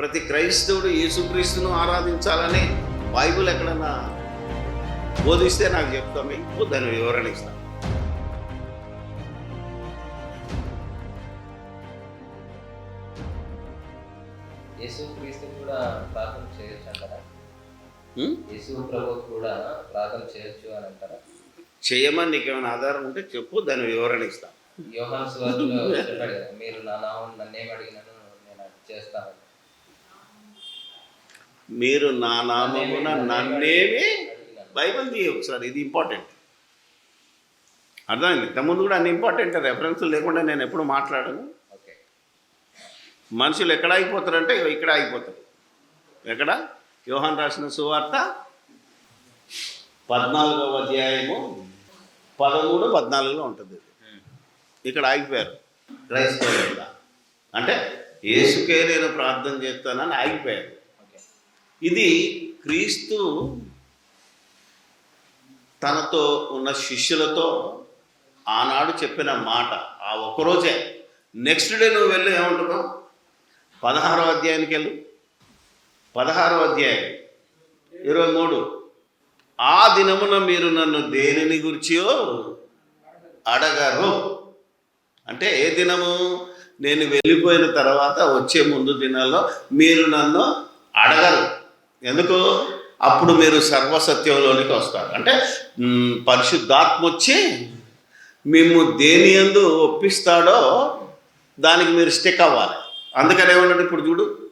ప్రతి క్రైస్తవుడు యేసుక్రీస్తును ఆరాధించాలని బైబిల్ ఎక్కడన్నా బోధిస్తే నాకు చెప్తాం. మీకు దాని వివరణ ఇస్తాను కూడా ప్రార్థన చేయొచ్చు అంటారా? యేసు ప్రభు కూడా ప్రార్థన చేయొచ్చు అని అంటారా? చేయమని నీకు ఏమైనా ఆధారం ఉంటే చెప్పు దాని వివరణ ఇస్తాను యోహాన్ సువార్తలో చెప్పాడు కదా మీరు నా నామం నన్నేం అడిగినాను నేను చేస్తాను. మీరు నా నామమున నన్నేమి. బైబిల్ తీయ ఒకసారి ఇది ఇంపార్టెంట్. అర్థమైంది? ఇంతకుముందు కూడా అన్ని ఇంపార్టెంట్ రెఫరెన్స్ లేకుండా నేను ఎప్పుడు మాట్లాడను. ఓకే. మనుషులు ఎక్కడ ఆగిపోతారంటే ఇగో ఇక్కడ ఆగిపోతారు. ఎక్కడ? యోహాన్ రాసిన సువార్త పద్నాలుగవ అధ్యాయము పదమూడు పద్నాలుగులో ఉంటుంది. ఇక్కడ ఆగిపోయారు. క్రైస్తవులు అంటే యేసుకే నేను ప్రార్థన చేస్తానని ఆగిపోయారు. ఇది క్రీస్తు తనతో ఉన్న శిష్యులతో ఆనాడు చెప్పిన మాట. ఆ ఒక్కరోజే. నెక్స్ట్ డే నువ్వు వెళ్ళి ఏమంటున్నావు? పదహారో అధ్యాయానికి వెళ్ళు. పదహారో అధ్యాయం. ఇరవై మూడు. ఆ దినమున మీరు నన్ను దేనిని గురించియో అడగరు. అంటే ఏ దినము? నేను వెళ్ళిపోయిన తర్వాత వచ్చే ముందు దినాల్లో మీరు నన్ను అడగరు. ఎందుకు? అప్పుడు మీరు సర్వసత్యంలోనికి వస్తారు. అంటే పరిశుద్ధాత్మ వచ్చి మేము దేని ఎందు ఒప్పిస్తాడో దానికి మీరు స్టిక్ అవ్వాలి. అందుకని ఏమన్నాడు ఇప్పుడు చూడు.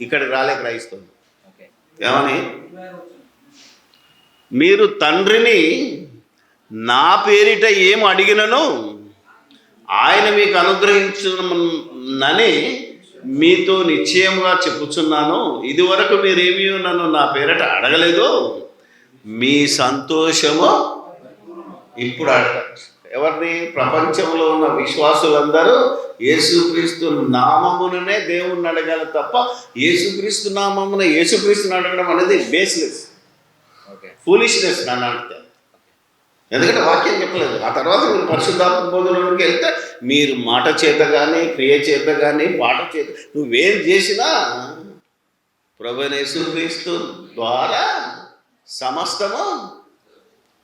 ఇక్కడికి రాలే ఓకే. ఏమని? మీరు తండ్రిని నా పేరిట ఏం అడిగినను ఆయన మీకు అనుగ్రహించునని మీతో నిశ్చయముగా చెప్పుచున్నాను. ఇదివరకు మీరేమీ నన్ను నా పేరిట అడగలేదు. మీ సంతోషము ఇప్పుడు అడగచ్చు. ఎవరిని? ప్రపంచంలో ఉన్న విశ్వాసులందరూ యేసుక్రీస్తు నామముననే దేవుణ్ణి అడగాలి తప్ప యేసుక్రీస్తు నామమున యేసుక్రీస్తుని అడగడం అనేది బేస్లెస్ ఓకే ఫూలిష్నెస్ నన్ను అడిగితే. ఎందుకంటే వాక్యం చెప్పలేదు. ఆ తర్వాత మీరు పరిశుద్ధాత్మ బోధనలోకి వెళ్తే మీరు మాట చేత కానీ క్రియ చేత కానీ పాట చేత నువ్వేం చేసినా ప్రభనేసుక్రీస్తు ద్వారా సమస్తము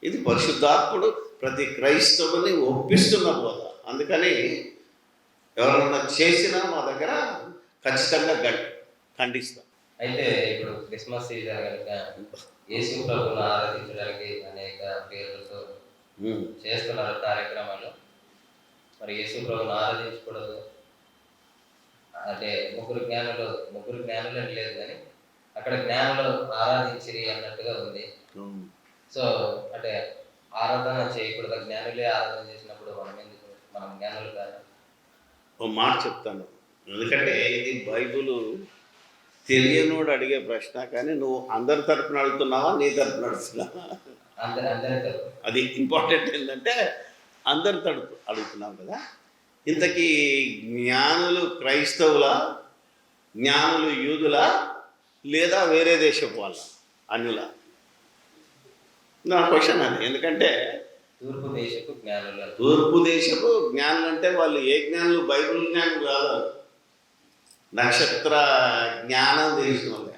ఇది పరిశుద్ధాత్ముడు ప్రతి క్రైస్తవుని ఒప్పిస్తున్న బోధ. అందుకని ఎవరన్నా చేసినా మా దగ్గర ఖచ్చితంగా ఖండిస్తాం. అయితే ఇప్పుడు క్రిస్మస్ సీజన్ కనుక యేసు ప్రభుని ఆరాధించడానికి అనేక పేర్లతో చేస్తున్నారు కార్యక్రమాలు. మరి యేసు ప్రభువును ఆరాధించకూడదు. అంటే ముగ్గురు జ్ఞానులు ముగ్గురు జ్ఞానులు అని లేదు కానీ అక్కడ జ్ఞానులు ఆరాధించిరి అన్నట్టుగా ఉంది. సో అంటే ఆరాధన చేయకూడదు. జ్ఞానులే ఆరాధన చేసినప్పుడు మనం ఎందుకు మనం జ్ఞానులు కాదు? ఓ మాట చెప్తాను. ఎందుకంటే ఇది బైబుల్ తెలియనోడు అడిగే ప్రశ్న కానీ నువ్వు అందరి తరపున అడుగుతున్నావా నీ తరపున అడుగుతున్నావా? అది ఇంపార్టెంట్ ఏంటంటే అందరి తడుపు అడుగుతున్నావు కదా. ఇంతకీ జ్ఞానులు క్రైస్తవుల జ్ఞానులు యూదుల లేదా వేరే దేశపు వాళ్ళ అన్యుల? నా క్వశ్చన్ అది. ఎందుకంటే తూర్పు దేశపు జ్ఞానులు. తూర్పు దేశపు జ్ఞానులు అంటే వాళ్ళు ఏ జ్ఞానులు? బైబిల్ జ్ఞానులు కాదు నక్షత్ర జ్ఞానం తెలిసిన వాళ్ళే.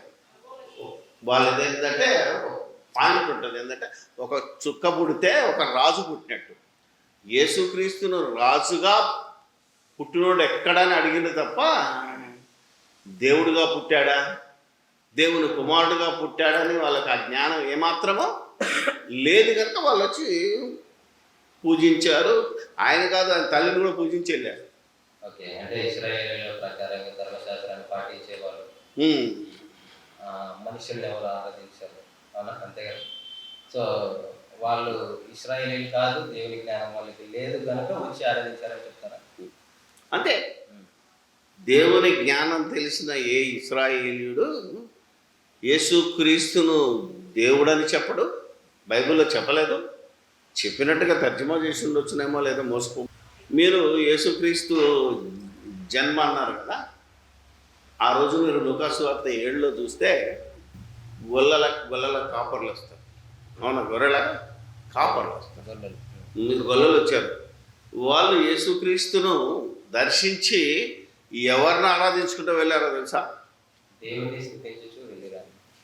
వాళ్ళది ఏంటంటే పాయింట్ ఉంటుంది. ఏంటంటే ఒక చుక్క పుడితే ఒక రాజు పుట్టినట్టు. యేసుక్రీస్తును రాజుగా పుట్టినోడు ఎక్కడని అడిగింది తప్ప దేవుడుగా పుట్టాడా? దేవుని కుమారుడుగా పుట్టాడని వాళ్ళకి ఆ జ్ఞానం ఏమాత్రమో లేదు కనుక వాళ్ళు వచ్చి పూజించారు. ఆయన కాదు ఆయన తల్లిని కూడా పూజించి వెళ్ళారు ఓకే అంటే ఇస్రాయేలీల ప్రకారంగా ధర్మశాస్త్రాన్ని పాటించే వాళ్ళు ఉమ్. ఆ, మనుషుల్ని ఎవరు ఆరాధించారు? అవునా అంతే కదా సో వాళ్ళు ఇస్రాయేలీలు కాదు దేవుని జ్ఞానం వాళ్ళకి లేదు కనుక వచ్చి ఆరాధించారని చెప్తారా. అంతే. దేవుని జ్ఞానం తెలిసిన ఏ ఇస్రాయేలీయుడు యేసుక్రీస్తును దేవుడని చెప్పడు బైబిల్లో చెప్పలేదు. చెప్పినట్టుగా తర్జుమా చేసి ఉండొచ్చునేమో లేదో మోసపో మీరు యేసుక్రీస్తు జన్మ అన్నారు కదా ఆ రోజు మీరు లుకాసు వార్త ఏడులో చూస్తే గొల్లల గొల్లల కాపర్లు వస్తారు. అవునా? గొర్రెల కాపర్లు వస్తారు. గొల్లలు. మీరు గొల్లలు వచ్చారు. వాళ్ళు యేసుక్రీస్తును దర్శించి ఎవరిని ఆరాధించుకుంటూ వెళ్ళారో తెలుసా?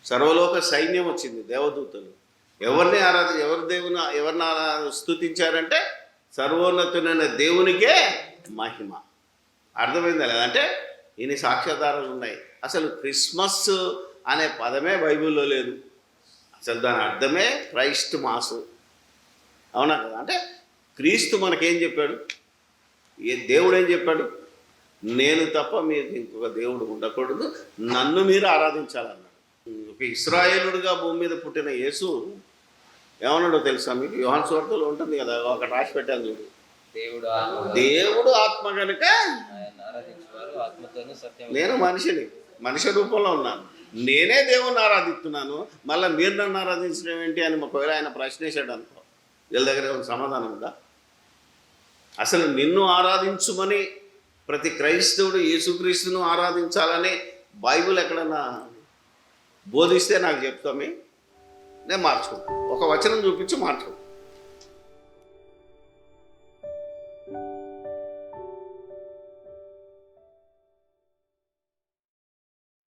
సర్వలోక సైన్యం వచ్చింది దేవదూతలు. ఎవరిని ఆరాధి ఎవరి దేవుని ఎవరిని ఆరా- స్తుతించారంటే సర్వోన్నతుడైన దేవునికే మహిమ. అర్థమైందా లేదా? అంటే ఇన్ని సాక్ష్యాధారాలు ఉన్నాయి. అసలు క్రిస్మస్ అనే పదమే బైబిల్లో లేదు. అసలు దాని అర్థమే క్రైస్ట్ మాసు. అవునా కదా? అంటే క్రీస్తు మనకేం చెప్పాడు? ఏ దేవుడు ఏం చెప్పాడు? నేను తప్ప మీకు ఇంకొక దేవుడు ఉండకూడదు నన్ను మీరు ఆరాధించాలన్నాడు. ఒక ఇస్రాయేలుడుగా భూమి మీద పుట్టిన యేసు ఏమన్నాడో తెలుసా మీకు? యోహాన్ స్వార్థలో ఉంటుంది కదా ఒక రాసి పెట్టాను చూడు. దేవుడు దేవుడు ఆత్మ కనుక నేను మనిషిని మనిషి రూపంలో ఉన్నాను. నేనే దేవుణ్ణి ఆరాధిస్తున్నాను మళ్ళీ మీరు నన్ను ఆరాధించడం ఏంటి అని ఒకవేళ ఆయన ప్రశ్నేశాడు అనుకో వీళ్ళ దగ్గర ఏమైనా సమాధానం ఉందా? అసలు నిన్ను ఆరాధించుమని ప్రతి క్రైస్తవుడు యేసుక్రీస్తును ఆరాధించాలని బైబిల్ ఎక్కడన్నా బోధిస్తే నాకు చెప్తామే? నేను మార్చుకుంటాను. ఒక వచనం చూపించి మార్చుకుంటాను.